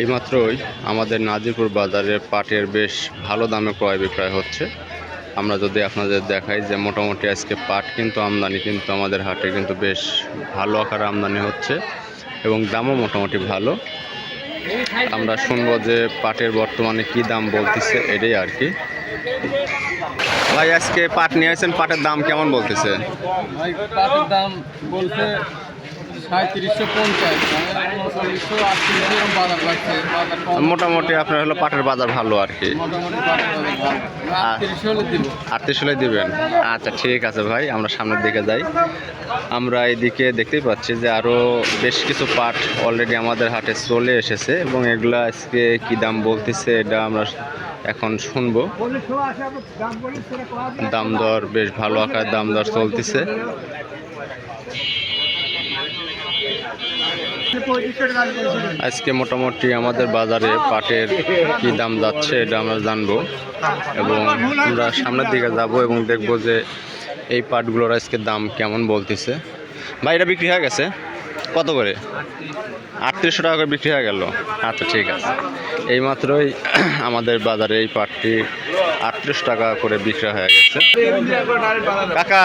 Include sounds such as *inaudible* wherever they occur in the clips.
এইমাত্রই আমাদের নাজিরপুর বাজারে পাটের বেশ ভালো দামে ক্রয় বিক্রয় হচ্ছে। আমরা যদি আপনাদের দেখাই যে মোটামুটি আজকে পাট কিন্তু আমদানি কিন্তু আমাদের হাটে কিন্তু বেশ ভালো আকারে আমদানি হচ্ছে এবং দামও মোটামুটি ভালো। আমরা শুনব যে পাটের বর্তমানে কি দাম বলতেছে এটাই আর কি। ভাই, আজকে পাট নিয়ে আসছেন, পাটের দাম কেমন বলতেছে? দাম বলছে সাঁত্রিশশো পঞ্চাশ। উনচল্লিশশো আটত্রিশশো এরকম বাজার লাগছে মোটামুটি আপনার হলো পাটের বাজার ভালো আর কি। আটত্রিশ হলে দিবেন? আচ্ছা ঠিক আছে ভাই আমরা সামনের দিকে যাই। আমরা এদিকে দেখতেই পাচ্ছি যে আরও বেশ কিছু পাট অলরেডি আমাদের হাটে চলে এসেছে এবং এগুলো আজকে কি দাম বলতেছে এটা আমরা এখন শুনব। দাম দর বেশ ভালো আকার দাম দর চলতেছে। আজকে মোটামুটি আমাদের বাজারে পাটের কি দাম যাচ্ছে এটা আমরা জানব এবং আমরা সামনের দিকে যাব এবং দেখব যে এই পাটগুলোর আজকে দাম কেমন বলতেছে। ভাই, এটা বিক্রি হয়ে গেছে? কত করে? আটত্রিশশো টাকা করে বিক্রি হয়ে গেল। আচ্ছা ঠিক আছে। এইমাত্রই *clears throat* আমাদের বাজারে এই পাটটি আটত্রিশ টাকা করে বিক্রি হয়ে গেছে। কাকা,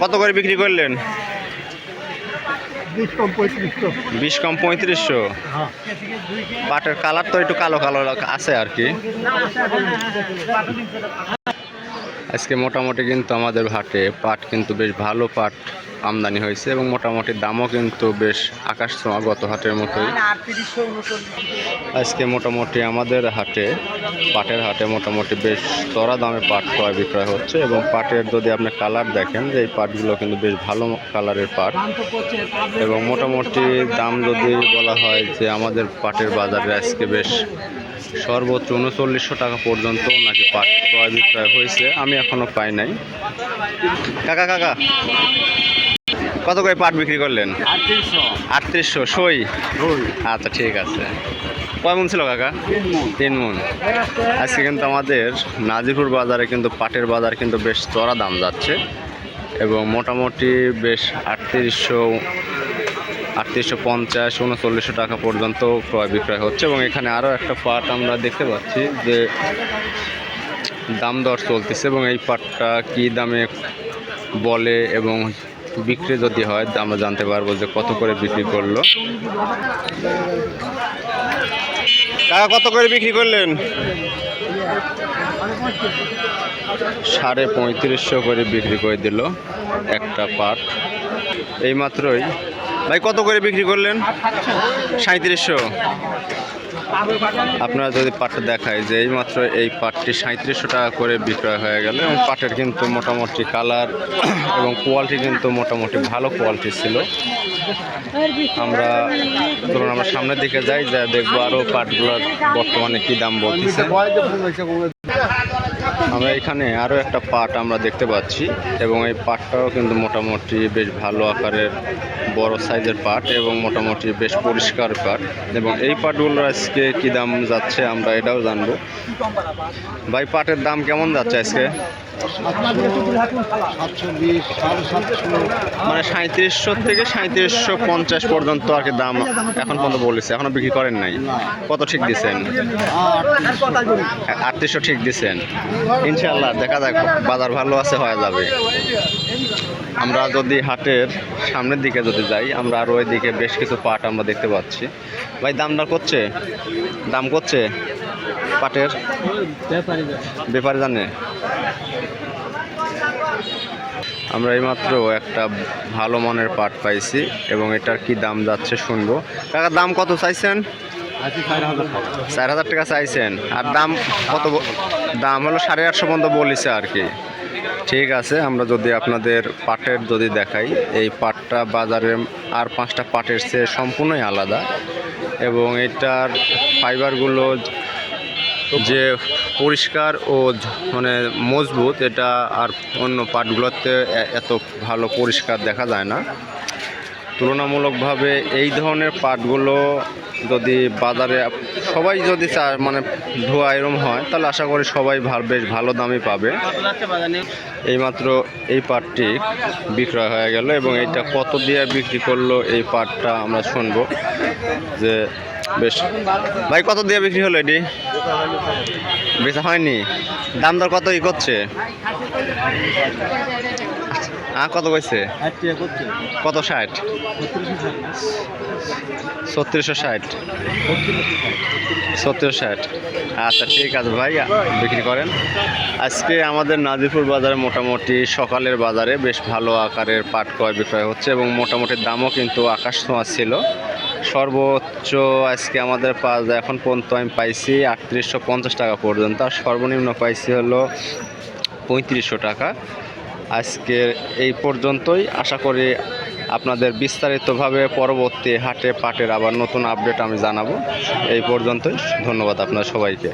কত করে বিক্রি করলেন? বিশ কম পঁয়ত্রিশশো? পাটের কালার তো একটু কালো কালো আছে আর কি। আজকে মোটামুটি কিন্তু আমাদের হাটে পাট কিন্তু বেশ ভালো পাট আমদানি হয়েছে এবং মোটামুটি দামও কিন্তু বেশ আকাশ ছোঁয়া গত হাটের মতোই। আজকে মোটামুটি আমাদের হাটে, পাটের হাটে মোটামুটি বেশ চড়া দামে পাট ক্রয় বিক্রয় হচ্ছে এবং পাটের যদি আপনি কালার দেখেন, যে এই পাটগুলো কিন্তু বেশ ভালো কালারের পাট এবং মোটামুটি দাম যদি বলা হয় যে আমাদের পাটের বাজারে আজকে বেশ সর্বোচ্চ উনচল্লিশশো টাকা পর্যন্ত নাকি পাট ক্রয় বিক্রয় হয়েছে, আমি এখনও পাই নাই। কাকা কাকা, কত করে পাট বিক্রি করলেন? আটত্রিশশো। সই? আচ্ছা ঠিক আছে। কয় মন ছিল, কাকা? তিন মন। আজকে কিন্তু আমাদের নাজিরপুর বাজারে কিন্তু পাটের বাজার কিন্তু বেশ চড়া দাম যাচ্ছে এবং মোটামুটি বেশ আটত্রিশশো আটত্রিশশো পঞ্চাশ উনচল্লিশশো টাকা পর্যন্ত ক্রয় বিক্রয় হচ্ছে এবং এখানে আরও একটা পাট আমরা দেখতে পাচ্ছি যে দাম দর চলতেছে এবং এই পাটটা কী দামে বলে এবং বিক্রি যদি হয় আমরা জানতে পারব যে কত করে বিক্রি করল। কাকা কত করে বিক্রি করলেন? সাড়ে পঁয়ত্রিশশো করে বিক্রি করে দিল একটা পাট। এইমাত্রই ভাই, কত করে বিক্রি করলেন? সাঁত্রিশশো আপনারা যদি পাটটা দেখায় যে এইমাত্র এই পাটটি সাঁত্রিশশো টাকা করে বিক্রয় হয়ে গেল, এবং পাটের কিন্তু মোটামুটি কালার এবং কোয়ালিটি কিন্তু মোটামুটি ভালো কোয়ালিটি ছিল। আমরা ধরুন আমরা সামনের দিকে যাই, যা দেখব আরও পাটগুলোর বর্তমানে কি দাম বলতেছে। আমরা এখানে আরও একটা পাট আমরা দেখতে পাচ্ছি এবং এই পাটটাও কিন্তু মোটামুটি বেশ ভালো আকারের, বড় সাইজের পাট এবং মোটামুটি বেশ পরিষ্কার পাট। এবং এই পাটগুলোর আজকে কি দাম যাচ্ছে আমরা এটাও জানব। ভাই, পাটের দাম কেমন যাচ্ছে আজকে? মানে সাঁত্রিশশো থেকে সাঁত্রিশশো পঞ্চাশ পর্যন্ত আর কি দাম এখন পর্যন্ত বলেছে। এখনও বিক্রি করেন নাই। কত ঠিক দিচ্ছেন আটত্রিশশো ঠিক দিচ্ছেন ইনশাল্লাহ দেখা যাক, বাজার ভালো আছে, হয়ে যাবে। আমরা যদি হাটের সামনের দিকে যদি যাই, আমরা আরও ওই দিকে বেশ কিছু পাট আমরা দেখতে পাচ্ছি। ভাই দামটা করছে? দাম করছে? পাটের? ব্যাপারে জানে। আমরা এইমাত্র একটা ভালো মানের পাট পাইছি এবং এটার কি দাম যাচ্ছে শুনব। কাকা, দাম কত চাইছেন? চার হাজার টাকা চাইছেন। আর দাম কত দাম হলো সাড়ে আটশো পর্যন্ত বলিছে আর কি। ঠিক আছে, আমরা যদি আপনাদের পাটের যদি দেখাই, এই পাটটা বাজারে আর পাঁচটা পাটের চেয়ে সম্পূর্ণই আলাদা। এবং এটার ফাইবারগুলো যে পরিষ্কার ও মানে মজবুত, এটা আর অন্য পাটগুলোতে এত ভালো পরিষ্কার দেখা যায় না। তুলনামূলকভাবে এই ধরনের পাটগুলো যদি বাজারে সবাই যদি মানে ধোয়া এরম হয়, তাহলে আশা করি সবাই ভালো বেশ ভালো দামই পাবে। এইমাত্র এই পাটটি বিক্রয় হয়ে গেল এবং এইটা কত দিয়ে বিক্রি করল এই পাটটা আমরা শুনব। যে বেশ। ভাই, কত দিয়ে বিক্রি হলো এটি? বেচা হয়নি। দাম দর কত ই করছে? হ্যাঁ কত কইছে? কত ষাট? ছত্রিশশো ষাট। ছত্রিশশো ষাট। আচ্ছা ঠিক আছে ভাই, বিক্রি করেন। আজকে আমাদের নাজিরপুর বাজারে মোটামুটি সকালের বাজারে বেশ ভালো আকারের পাট ক্রয় বিক্রয় হচ্ছে এবং মোটামুটি দামও কিন্তু আকাশ ছোঁয়া ছিল। সর্বোচ্চ আজকে আমাদের যায় এখন পর্যন্ত আমি পাইছি আটত্রিশশো পঞ্চাশ টাকা পর্যন্ত, আর সর্বনিম্ন পাইছি হলো পঁয়ত্রিশশো টাকা। আজকে এই পর্যন্তই, আশা করি আপনাদের বিস্তারিতভাবে পরবর্তী হাটে পাটের আবার নতুন আপডেট আমি জানাব। এই পর্যন্তই, ধন্যবাদ আপনার সবাইকে।